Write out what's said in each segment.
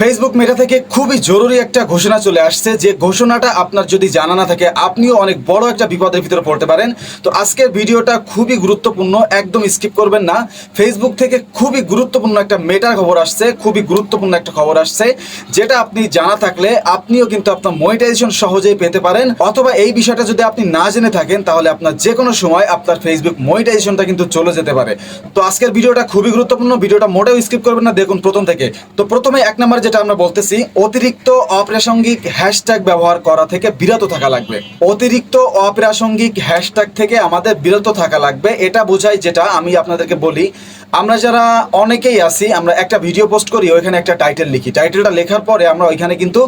Facebook Meta থেকে খুবই জরুরি একটা ঘোষণা চলে আসছে যে ঘোষণাটা আপনার যদি জানা না থাকে, আপনিও অনেক বড় একটা বিপদের ভিতরে পড়তে পারেন। তো আজকের ভিডিওটা খুবই গুরুত্বপূর্ণ, একদম স্কিপ করবেন না। ফেসবুক থেকে খুবই গুরুত্বপূর্ণ একটা মেটার খবর আসছে, খুবই গুরুত্বপূর্ণ একটা খবর আসছে, যেটা আপনি জানা থাকলে আপনিও কিন্তু আপনার মনিটাইজেশন সহজেই পেতে পারেন। অথবা এই বিষয়টা যদি আপনি না জেনে থাকেন, তাহলে আপনার যে কোনো সময় আপনার ফেসবুক মনিটাইজেশনটা কিন্তু চলে যেতে পারে। তো আজকের ভিডিওটা খুবই গুরুত্বপূর্ণ, ভিডিওটা মোটেও স্কিপ করবেন না, দেখুন প্রথম থেকে। তো প্রথমে এক নম্বর যেটা আমরা বলতেছি, অতিরিক্ত অপ্রাসঙ্গিক হ্যাশট্যাগ ব্যবহার করা থেকে বিরত থাকা লাগবে। অতিরিক্ত অপ্রাসঙ্গিক হ্যাশট্যাগ থেকে আমাদের বিরত থাকা লাগবে। এটা বোঝায় যেটা আমি আপনাদেরকে বলি আমরা যারা অনেকেই আছি, আমরা একটা ভিডিও পোস্ট করি, ওইখানে একটা টাইটেল লিখি। টাইটেলটা লেখার পরে আমরা ওইখানে কিন্তু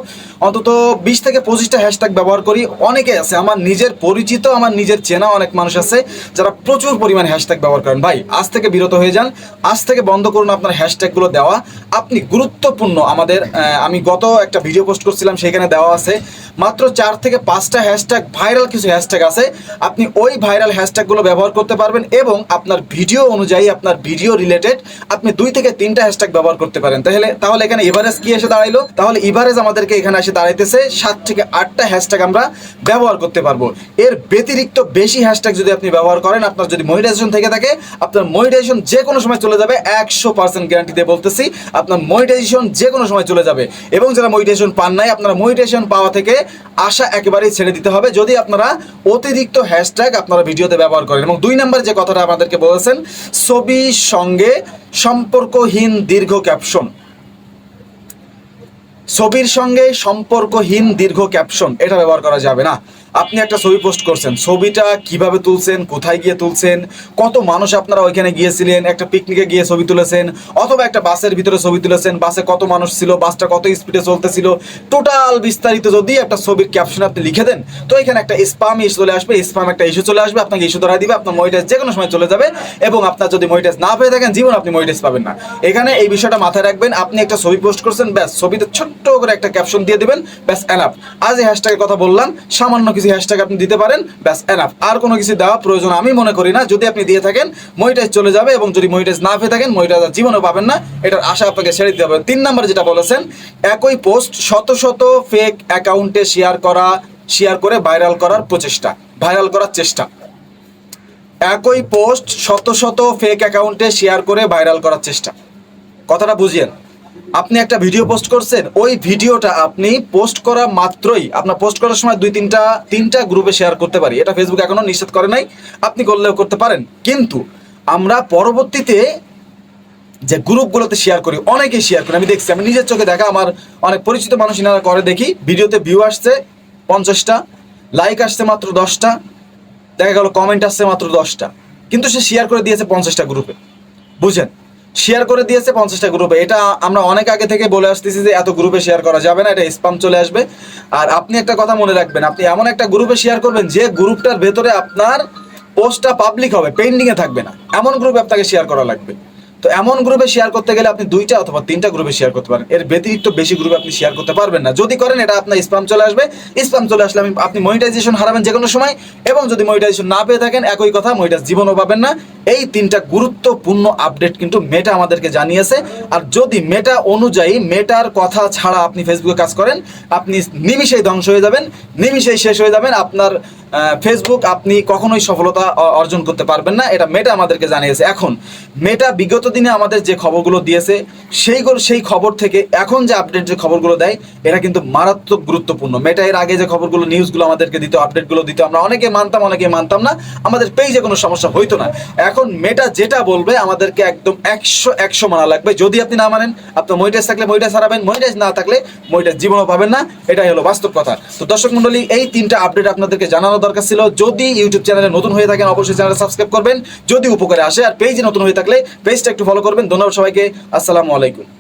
অন্তত বিশ থেকে পঁচিশটা হ্যাশট্যাগ ব্যবহার করি। অনেকে আছে, আমার নিজের পরিচিত, আমার নিজের চেনা অনেক মানুষ আছে, যারা প্রচুর পরিমাণে হ্যাশট্যাগ ব্যবহার করেন। ভাই, আজ থেকে বিরত হয়ে যান। আজ থেকে বন্ধ করুন আপনার হ্যাশট্যাগুলো দেওয়া। আপনি গুরুত্বপূর্ণ আমাদের আমি গত একটা ভিডিও পোস্ট করছিলাম, সেখানে দেওয়া আছে, মাত্র চার থেকে পাঁচটা হ্যাশট্যাগ ভাইরাল কিছু হ্যাশট্যাগ আছে। আপনি ওই ভাইরাল হ্যাশট্যাগুলো ব্যবহার করতে পারবেন এবং আপনার ভিডিও অনুযায়ী আপনার ভিডিও রিলেটেড আপনি দুই থেকে তিনটা হ্যাশট্যাগ ব্যবহার করতে পারেন। তাহলে তাহলে এখানে ইভারেজ কি এসে দাঁড়াইলো? তাহলে ইভারেজ আমাদেরকে এখানে এসে দাঁড়াইতেছে, সাত থেকে আটটা হ্যাশট্যাগ আমরা ব্যবহার করতে পারব। এর ব্যতিরিক্ত বেশি হ্যাশট্যাগ যদি আপনি ব্যবহার করেন, আপনার যদি মনিটাইজেশন থেকে থাকে, আপনার মনিটাইজেশন যে কোনো সময় চলে যাবে, একশো পার্সেন্ট গ্যারান্টি দিয়ে বলতেছি, আপনার মনিটাইজেশন যে কোনো সময় চলে যাবে। এবং যারা মনিটাইজেশন পান নাই, আপনারা মনিটাইজেশন পাওয়া থেকে আশা একেবারেই ছেড়ে দিতে হবে। যদি আপনারা অতিরিক্ত হ্যাশট্যাগ আপনারা ভিডিওতে ব্যবহার করেন। এবং দুই নম্বর যে কথাটা আমাদেরকে বলেছেন সঙ্গে সম্পর্কহীন দীর্ঘ ক্যাপশন ছবির সঙ্গে সম্পর্কহীন দীর্ঘ ক্যাপশন এটা ব্যবহার করা যাবে না। আপনি একটা ছবি পোস্ট করছেন। ছবিটা কীভাবে তুলছেন? কোথায় গিয়ে তুলছেন? কত মানুষ আপনারা ওইখানে গিয়েছিলেন? একটা পিকনিকে গিয়ে ছবি তুলেছেন? অথবা একটা বাসের ভিতরে ছবি তুলেছেন? বাসে কত মানুষ ছিল? বাসটা কত স্পিডে চলতেছিল? টোটাল বিস্তারিত যদি একটা ছবির ক্যাপশন আপনি লিখে দেন, তো এখানে একটা স্পাম ইস্যু চলে আসবে। স্পাম একটা ইস্যু চলে আসবে। আপনাকে ইস্যু ধরা দিবে। আপনার মনিটাইজ যে কোনো সময় চলে যাবে এবং আপনার যদি মনিটাইজ না পেয়ে থাকেন, জীবন আপনি মনিটাইজ পাবেন না। এখানে এই বিষয়টা মাথায় রাখবেন। আপনি একটা ছবি পোস্ট করছেন, ব্যাস, ছবিতে ছোট্ট করে একটা ক্যাপশন দিয়ে দিবেন, ব্যাস এনাফ আজ এই হ্যাশট্যাগের কথা বললাম। সামান্য কিছু হ্যাশট্যাগ আপনি দিতে পারেন, ব্যাস এনাফ আর কোনো কিছু দেওয়া প্রয়োজন আমি মনে করি না। যদি আপনি দিয়ে থাকেন মনিটাইজ চলে যাবে এবং যদি মনিটাইজ না পেয়ে থাকেন মনিটাইজ আর জীবনেও পাবেন না। এটার আশা আপনাকে ছেড়ে দিতে হবে। তিন নম্বর যেটা বলেছেন, একই পোস্ট শত শত ফেক অ্যাকাউন্টে শেয়ার করা শেয়ার করে ভাইরাল করার প্রচেষ্টা ভাইরাল করার চেষ্টা। একই পোস্ট শত শত ফেক অ্যাকাউন্টে শেয়ার করে ভাইরাল করার চেষ্টা। কথাটা বুঝিয়েন। আপনি একটা ভিডিও পোস্ট করছেন, ওই ভিডিওটা আপনি পোস্ট করা মাত্রই, আপনার পোস্ট করার সময় দুই তিনটা তিনটা গ্রুপে শেয়ার করতে পারি। এটা ফেসবুক এখনও নিষেধ করে নাই, আপনি করলেও করতে পারেন। কিন্তু আমরা পরবর্তীতে যে গ্রুপগুলোতে শেয়ার করি অনেকে শেয়ার করি। আমি দেখছি, আমি নিজের চোখে দেখা, আমার অনেক পরিচিত মানুষ ইনারা করে দেখি, ভিডিওতে ভিউ আসছে পঞ্চাশটা লাইক আসছে মাত্র দশটা, দেখা গেল কমেন্ট আসছে মাত্র দশটা। কিন্তু সে শেয়ার করে দিয়েছে পঞ্চাশটা গ্রুপে বুঝেন? শেয়ার করে দিয়েছে পঞ্চাশটা গ্রুপে এটা আমরা অনেক আগে থেকে বলে আসতেছি যে এত গ্রুপে শেয়ার করা যাবে না, এটা স্পাম চলে আসবে। আর আপনি একটা কথা মনে রাখবেন, আপনি এমন একটা গ্রুপে শেয়ার করবেন যে গ্রুপটার ভেতরে আপনার পোস্টটা পাবলিক হবে পেন্ডিংয়ে থাকবে না। এমন গ্রুপে আপনাকে শেয়ার করা লাগবে। তো এমন গ্রুপে শেয়ার করতে গেলে আপনি দুইটা অথবা তিনটা গ্রুপে শেয়ার করতে পারেন। এর ব্যতিরিক্ত বেশি গ্রুপে আপনি শেয়ার করতে পারবেন না। যদি করেন, এটা আপনার স্পাম চলে আসবে। স্পাম চলে আসলে আপনি মনিটাইজেশন হারাবেন যে কোনো সময়। এবং যদি মনিটাইজেশন না পেয়ে থাকেন, একই কথা মনিটাইজ জীবনও পাবেন না। এই তিনটা গুরুত্বপূর্ণ আপডেট কিন্তু মেটা আমাদেরকে জানিয়েছে। আর যদি মেটা অনুযায়ী মেটার কথা ছাড়া আপনি ফেসবুকে কাজ করেন, আপনি নিমিষেই ধ্বংস হয়ে যাবেন, নিমিষেই শেষ হয়ে যাবেন। আপনার ফেসবুক আপনি কখনোই সফলতা অর্জন করতে পারবেন না। এটা মেটা আমাদেরকে জানিয়েছে। এখন মেটা বিগত দিনে আমাদের যে খবরগুলো দিয়েছে সেইগুলো সেই খবর থেকে এখন যে আপডেট যে খবরগুলো দেয় এটা কিন্তু মারাত্মক গুরুত্বপূর্ণ। মেটা এর আগে যে খবরগুলো নিউজগুলো আমাদেরকে দিত আপডেটগুলো দিত, আমরা অনেকে মানতাম অনেকে মানতাম না। আমাদের পেজে কোনো সমস্যা হইতো না। এখন মেটা যেটা বলবে আমাদেরকে একদম একশো একশো মানা লাগবে। যদি আপনি না মানেন আপনার মহিটাস থাকলে মহিটাস হারাবেন, মহিটাস না থাকলে মহিটাস জীবনও পাবেন না। এটাই হলো বাস্তব কথা। তো দর্শক মন্ডলী এই তিনটা আপডেট আপনাদেরকে জানানো দরকার ছিল। যদি ইউটিউব চ্যানেলে নতুন হয়ে থাকেন, অবশ্যই চ্যানেল সাবস্ক্রাইব করবেন। যদি উপকারে আসে আর পেজে নতুন হয়ে থাকলে, পেজটা একটু ফলো করবেন। ধন্যবাদ সবাইকে। আসসালামু আলাইকুম।